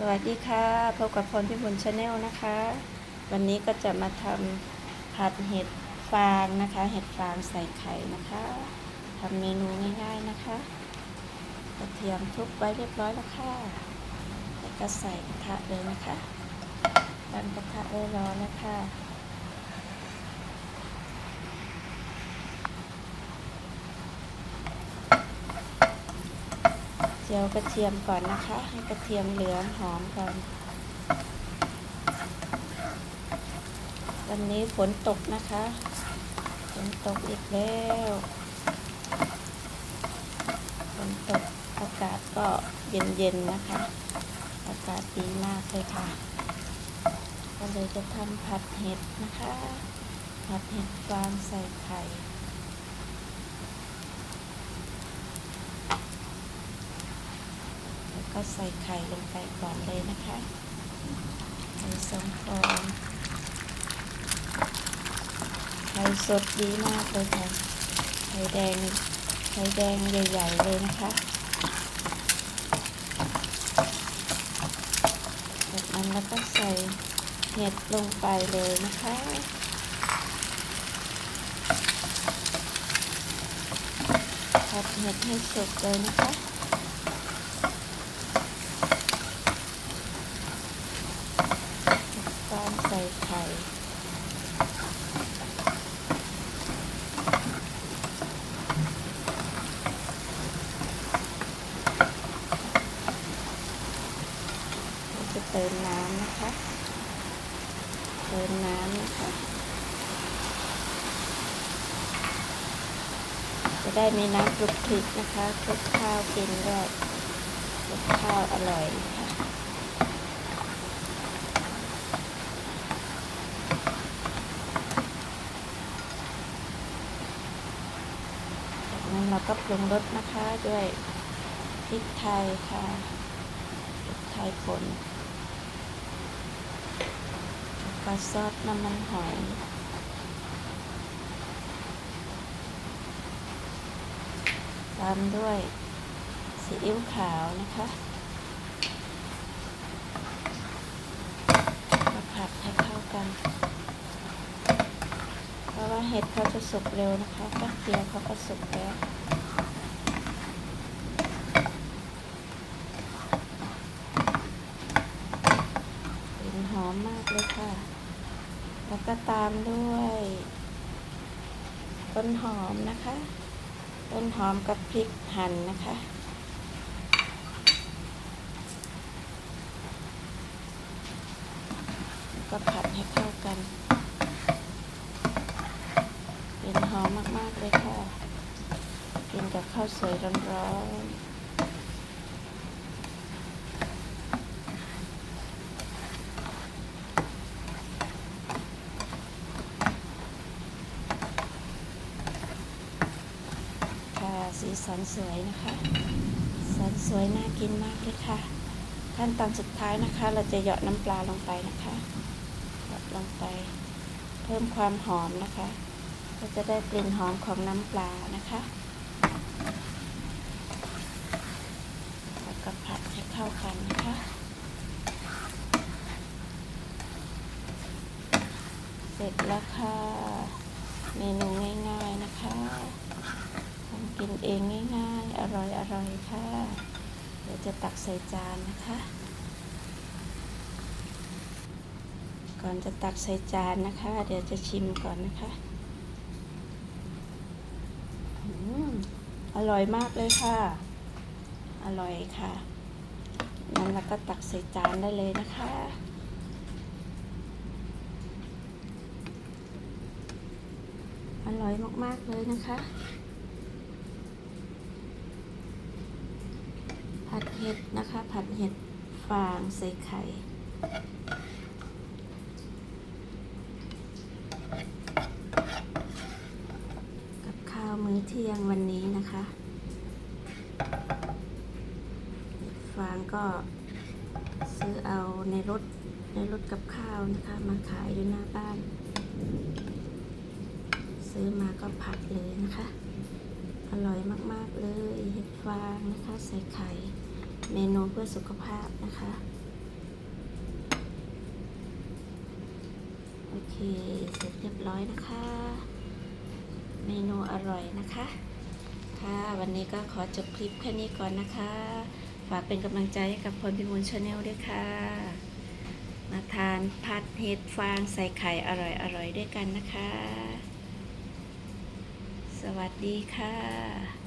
สวัสดีค่ะพบกับพรพิบูลชาแนลนะคะ วันนี้ก็จะมาทำผัดเห็ดฟางนะคะ เห็ดฟางใส่ไข่นะคะทำเมนูง่ายๆนะคะกระเทียมทุบไว้เรียบร้อยแล้วค่ะแล้วก็ใส่กระทะเลยนะคะตั้งกระทะไว้รอแล้วค่ะเจียวกระเทียมก่อนนะคะ ให้กระเทียมเหลืองหอมก่อน วันนี้ฝนตกนะคะ ฝนตกอีกแล้ว ฝนตกอากาศก็เย็นๆนะคะ อากาศดีมากเลยค่ะ ก็เลยจะทำผัดเห็ดนะคะ ผัดเห็ดฟางใส่ไข่ แล้ว ก็ใส่ไข่ลงไปก่อนเลยนะคะไข่สองฟองไข่สดดีมากเลยค่ะไข่แดงไข่แดงใหญ่ ๆ เลยนะคะจากนั้นแล้วก็ใส่เห็ดลงไปเลยนะคะผัดเห็ดให้สุกเลยนะคะ ตามใส่ไข่จะเติมน้ำนะคะ เติมน้ำนะคะ จะได้มีน้ำคลุกคลิกนะคะคลุกข้าวกินด้วยคลุกข้าวอร่อย ราก็ปรุงรสนะคะด้วยพริกไทยค่ะพริกไทยป่นแล้วก็ซอสน้ำมันหอยตามด้วยซีอิ๊วขาวนะคะมาผัดให้เข้ากัน เพราะว่าเห็ดเขาจะสุกเร็วนะคะแป๊บเดียวเขาก็สุกแล้ว กลิ่นห อมมากเลยค่ะ แล้วก็ตามด้วย ต้นหอมนะคะ ต้นหอมกับพริกหั่นนะคะก็ผัดให้เข้ากันกลิ่นหอมมาก ๆ เลยค่ะ กินกับข้าวสวยร้อนๆ ค่ะ สีสันสวยนะคะสันสวยน่ากินมากเลยค่ะ ขั้นตอนสุดท้ายนะคะ เราจะเหยาะน้ำปลาลงไปนะคะหยาะลงไป เพิ่มความหอมนะคะ ก็จะได้กลิ่นหอมของน้ำปลานะคะแล้วก็ผัดให้เข้ากันนะคะเสร็จแล้วค่ะ เมนูง่ายๆนะคะ กินเองง่ายๆ อร่อยๆค่ะ เดี๋ยวจะตักใส่จานนะคะ ก่อนจะตักใส่จานนะคะ เดี๋ยวจะชิมก่อนนะคะอืมอร่อยมากเลยค่ะ อร่อยค่ะ นั้นแล้วก็ตักใส่จานได้เลยนะคะอร่อยมาก ๆ เลยนะคะ ผัด เห็ดนะคะ ผัดเห็ดฟางใส่ไข่กับข้าวมื้อเที่ยงวันนี้นะคะเห็ดฟางก็ซื้อเอาในรถในรถกับข้าวนะคะ มาขายอยู่หน้าบ้าน ซื้อมาก็ผัดเลยนะคะ อร่อยมาก ๆ เลย เห็ดฟางนะคะ ใส่ไข่ เมนูเพื่อสุขภาพนะคะ โอเค เสร็จเรียบร้อยนะคะ เมนูอร่อยนะคะ ค่ะ วันนี้ก็ขอจบคลิปแค่นี้ก่อนนะคะ ฝากเป็นกำลังใจให้กับพลพิมลชาแนลด้วยค่ะ มาทานผัดเห็ดฟางใส่ไข่อร่อยๆด้วยกันนะคะ สวัสดีค่ะ